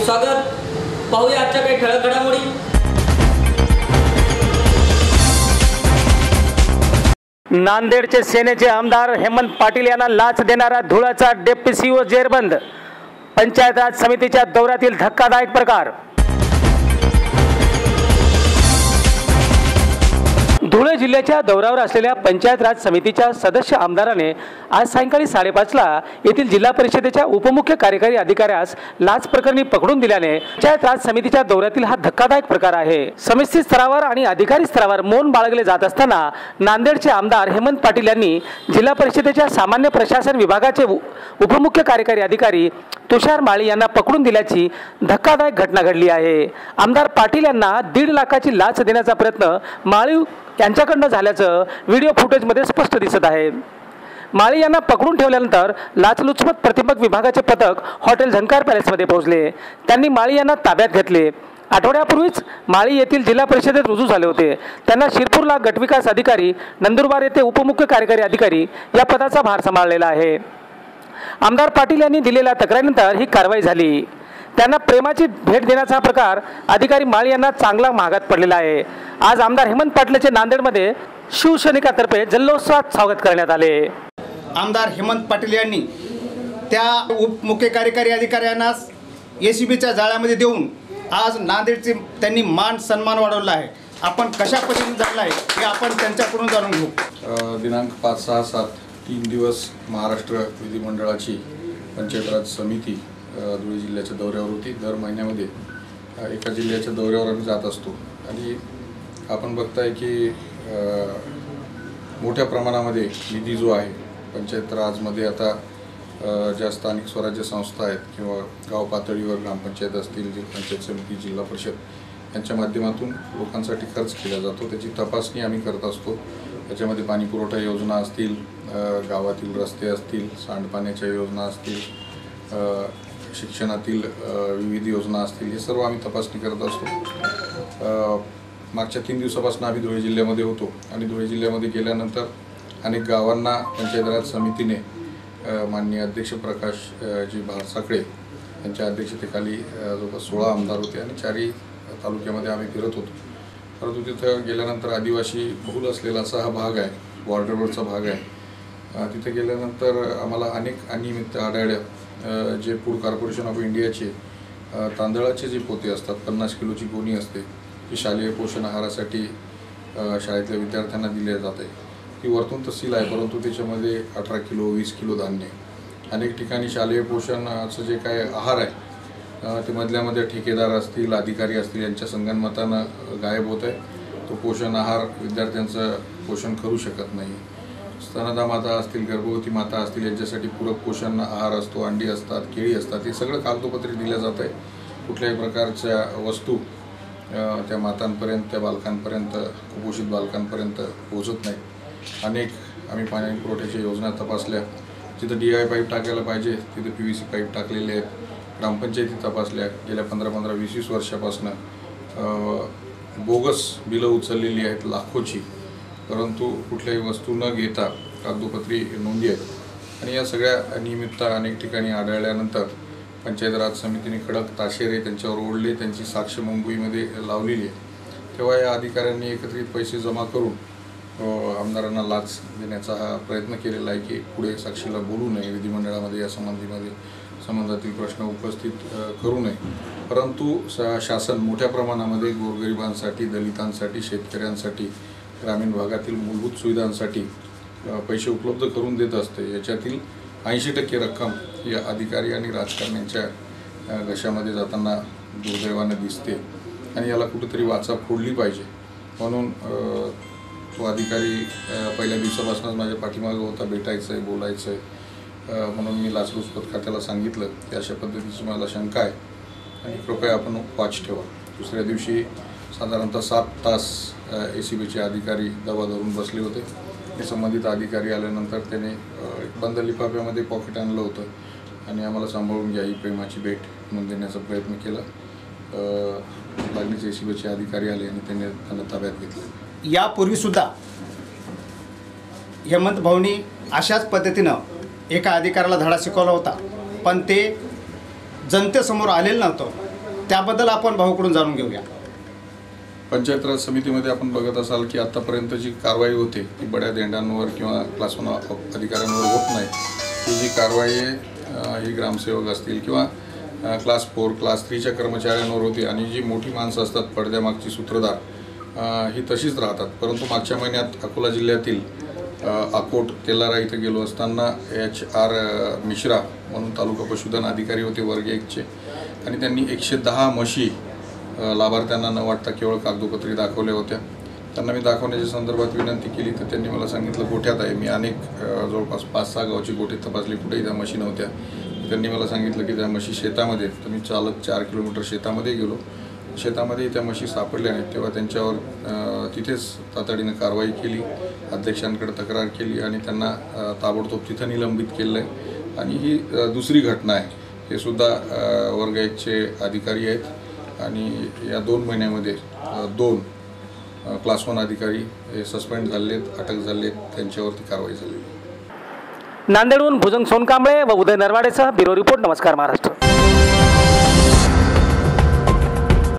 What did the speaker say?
आपले स्वागत. पाहूया आजच्या काही ठळक घडामोडी. नांदेडचे सेनेचे आमदार हेमंत पाटील यांना लाच देणारा धुळाचा डेप्टी सीओ जेरबंद. पंचायत राज समितीच्या दौऱ्यातील धक्कादायक प्रकार. धुळे जिल्ह्याच्या दौऱ्यावर असलेल्या पंचायत राज समितीच्या सदस्य आमदाराने आज सायंकाळी साडेपाचला येथील जिल्हा परिषदेच्या उपमुख्य कार्यकारी अधिकाऱ्यास लाच प्रकरणी पकडून दिल्याने पंचायत राज समितीच्या दौऱ्यातील हा धक्कादायक प्रकार आहे. समिती स्तरावर आणि अधिकारी स्तरावर मौन बाळगले जात असताना नांदेडचे आमदार हेमंत पाटील यांनी जिल्हा परिषदेच्या सामान्य प्रशासन विभागाचे उ- उपमुख्य कार्यकारी अधिकारी तुषार माळी यांना पकडून दिल्याची धक्कादायक घटना घडली आहे. आमदार पाटील यांना दीड लाखाची लाच देण्याचा प्रयत्न माळी यांच्याकडनं झाल्याचं व्हिडिओ फुटेजमध्ये स्पष्ट दिसत आहे. माळी यांना पकडून ठेवल्यानंतर लाचलुचपत प्रतिबंधक विभागाचे पथक हॉटेल झंकार पॅलेसमध्ये पोहोचले. त्यांनी माळी यांना ताब्यात घेतले. आठवड्यापूर्वीच माळी येथील जिल्हा परिषदेत रुजू झाले होते. त्यांना शिरपूरला गटविकास अधिकारी नंदुरबार येथे उपमुख्य कार्यकारी अधिकारी या पदाचा भार सांभाळलेला आहे. आमदार पाटील यांनी दिलेल्या तक्रारीनंतर ही कारवाई झाली. त्यांना प्रेमाची भेट देण्याचा हा प्रकार अधिकारी माळी यांना चांगला महागात पडलेला आहे. आज आमदार हेमंत पाटलाचे नांदेडमध्ये शिवसैनिकातर्फे जल्लोत्सवात स्वागत करण्यात आले. आमदार हेमंत पाटील यांनी त्या उपमुख्य कार्यकारी अधिकाऱ्यांना ए सी बीच्या जाळ्यामध्ये देऊन आज नांदेडचे त्यांनी मान सन्मान वाढवला आहे. आपण कशा पद्धतीने झाला आहे हे आपण त्यांच्याकडून जाणून घेऊ. दिनांक पाच सहा सात तीन दिवस महाराष्ट्र विधिमंडळाची पंचायत राज समिती धुळे जिल्ह्याच्या दौऱ्यावर होती. दर महिन्यामध्ये एका जिल्ह्याच्या दौऱ्यावर आम्ही जात असतो. आणि आपण बघताय की मोठ्या प्रमाणामध्ये निधी जो आहे पंचायत राजमध्ये आता ज्या स्थानिक स्वराज्य संस्था आहेत किंवा गाव पातळीवर ग्रामपंचायत असतील जिल्हा पंचायत समिती जिल्हा परिषद यांच्या माध्यमातून लोकांसाठी खर्च केला जातो. त्याची तपासणी आम्ही करत असतो. त्याच्यामध्ये पाणी पुरवठा योजना असतील गावातील रस्ते असतील सांडपाण्याच्या योजना असतील शिक्षणातील विविध योजना असतील हे सर्व आम्ही तपासणी करत असतो. मागच्या तीन दिवसापासून आम्ही धुळे जिल्ह्यामध्ये होतो आणि धुळे जिल्ह्यामध्ये गेल्यानंतर अनेक गावांना पंचायत राज समितीने माननीय अध्यक्ष प्रकाश जी जी भारसाकडे यांच्या अध्यक्षतेखाली जवळपास सोळा आमदार होते आणि चारही तालुक्यामध्ये आम्ही फिरत होतो. परंतु तिथं गेल्यानंतर आदिवासी बहुल असलेला असा हा भाग आहे बॉर्डरवरचा भाग आहे. तिथं तिथे गेल्यानंतर आम्हाला अनेक अनियमित आढळल्या जे फूड कॉर्पोरेशन ऑफ इंडियाचे तांदळाचे जे पोते असतात पन्नास किलोची गोणी असते ती शालेय पोषण आहारासाठी शाळेतल्या विद्यार्थ्यांना दिली जाते. ती वरतून तहसील आहे परंतु त्याच्यामध्ये अठरा किलो वीस किलो धान्य अनेक ठिकाणी शालेय पोषणाचं जे काय आहार आहे ते मधल्यामध्ये ठेकेदार असतील अधिकारी असतील यांच्या संगणमतानं गायब होत आहे. तो पोषण आहार विद्यार्थ्यांचं पोषण करू शकत नाही. स्तनदा माता असतील गर्भवती माता असतील यांच्यासाठी पूरक पोषण आहार असतो अंडी असतात केळी असतात हे सगळं कागदोपत्री दिलं जात आहे. कुठल्याही प्रकारच्या वस्तू त्या मातांपर्यंत त्या बालकांपर्यंत कुपोषित बालकांपर्यंत पोहोचत नाही. अनेक आम्ही पाणी पुरवठ्याच्या योजना तपासल्या. जिथं डी आय पाईप टाकायला पाहिजे तिथं पी व्ही सी पाईप टाकलेले आहेत. ग्रामपंचायती तपासल्या गेल्या पंधरा पंधरा वीस वीस वर्षापासनं बोगस बिलं उचललेली आहेत लाखोची. परंतु कुठल्याही वस्तू न घेता कागदोपत्री नोंदी आहेत. आणि या सगळ्या अनियमितता अनेक ठिकाणी आढळल्यानंतर पंचायत राज समितीने कडक ताशेरे त्यांच्यावर ओढले त्यांची साक्ष मुंबईमध्ये लावलेली आहे. तेव्हा या अधिकाऱ्यांनी एकत्रित पैसे जमा करून आमदारांना लाच देण्याचा हा प्रयत्न केलेला आहे की पुढे साक्षीला बोलू नये विधिमंडळामध्ये या संबंधीमध्ये. समाजातील प्रश्न उपस्थित करू नये. परंतु सा शासन मोठ्या प्रमाणामध्ये गोरगरिबांसाठी दलितांसाठी शेतकऱ्यांसाठी ग्रामीण भागातील मूलभूत सुविधांसाठी पैसे उपलब्ध करून देत असते. याच्यातील ऐंशी टक्के रक्कम ही अधिकारी आणि राजकारण्यांच्या घशामध्ये जाताना दुर्दैवानं दिसते आणि याला कुठेतरी वाचा फोडली पाहिजे. म्हणून तो अधिकारी पहिल्या दिवसापासूनच माझ्या पाठीमागं होता. भेटायचं आहे बोलायचं आहे म्हणून मी लाचलुचपत खात्याला सांगितलं की अशा पद्धतीची मला शंका आहे आणि कृपया आपण वाच ठेवा. दुसऱ्या दिवशी साधारणतः सात तास ए सी बीचे अधिकारी दबा धरून बसले होते. हे संबंधित अधिकारी आल्यानंतर त्याने एक बंद लिफाफ्यामध्ये पॉकेट आणलं होतं आणि आम्हाला सांभाळून घ्या ही प्रेमाची भेट म्हणून देण्याचा प्रयत्न केला. लागलीच ए सी बीचे अधिकारी आले आणि त्यांनी त्यांना ताब्यात घेतलं. यापूर्वीसुद्धा हेमंत भाऊनी अशाच पद्धतीनं एका अधिकाऱ्याला धडा शिकवला होता. पण ते जनतेसमोर आलेलं नव्हतं. त्याबद्दल आपण भाऊकडून जाणून घेऊया. पंचायत राज समितीमध्ये आपण बघत असाल की आतापर्यंत जी कारवाई होते ती बड्या देंडांवर किंवा क्लास वन अधिकाऱ्यांवर होत नाही. ती जी कारवाई आहे ही ग्रामसेवक असतील किंवा क्लास फोर क्लास थ्रीच्या कर्मचाऱ्यांवर होती आणि जी मोठी माणसं असतात पडद्यामागची सूत्रधार ही तशीच राहतात. परंतु मागच्या महिन्यात अकोला जिल्ह्यातील अकोट तेलारा इथं गेलो असताना एच आर मिश्रा म्हणून तालुका पशुधन अधिकारी होते वर्ग एकचे. आणि त्यांनी एकशे दहा म्हशी लाभार्थ्यांना न वाटता केवळ कागदोपत्री दाखवल्या होत्या. त्यांना मी दाखवण्याच्या संदर्भात विनंती केली तर त्यांनी मला सांगितलं गोठ्यात आहे मी अनेक जवळपास पाच सहा गावची गोठे तपासली कुठेही त्या म्हशी नव्हत्या. त्यांनी मला सांगितलं की त्या म्हशी शेतामध्ये तर मी चालत चार किलोमीटर शेतामध्ये गेलो. शेतामध्ये त्या म्हशी सापडल्या नाहीत तेव्हा त्यांच्यावर तिथेच तातडीनं कारवाई केली अध्यक्षांकडे तक्रार केली आणि त्यांना ताबडतोब तिथं निलंबित केलं आहे आणि ही दुसरी घटना आहे. हे सुद्धा वर्ग एकचे अधिकारी आहेत आणि या दोन महिन्यामध्ये दोन क्लास वन अधिकारी हे सस्पेंड झालेत आहेत अटक झाले आहेत त्यांच्यावरती कारवाई झालेली नांदेडहून भुजंग सोनकांबळे व उदय नरवाडेसह ब्युरो रिपोर्ट नमस्कार महाराष्ट्र.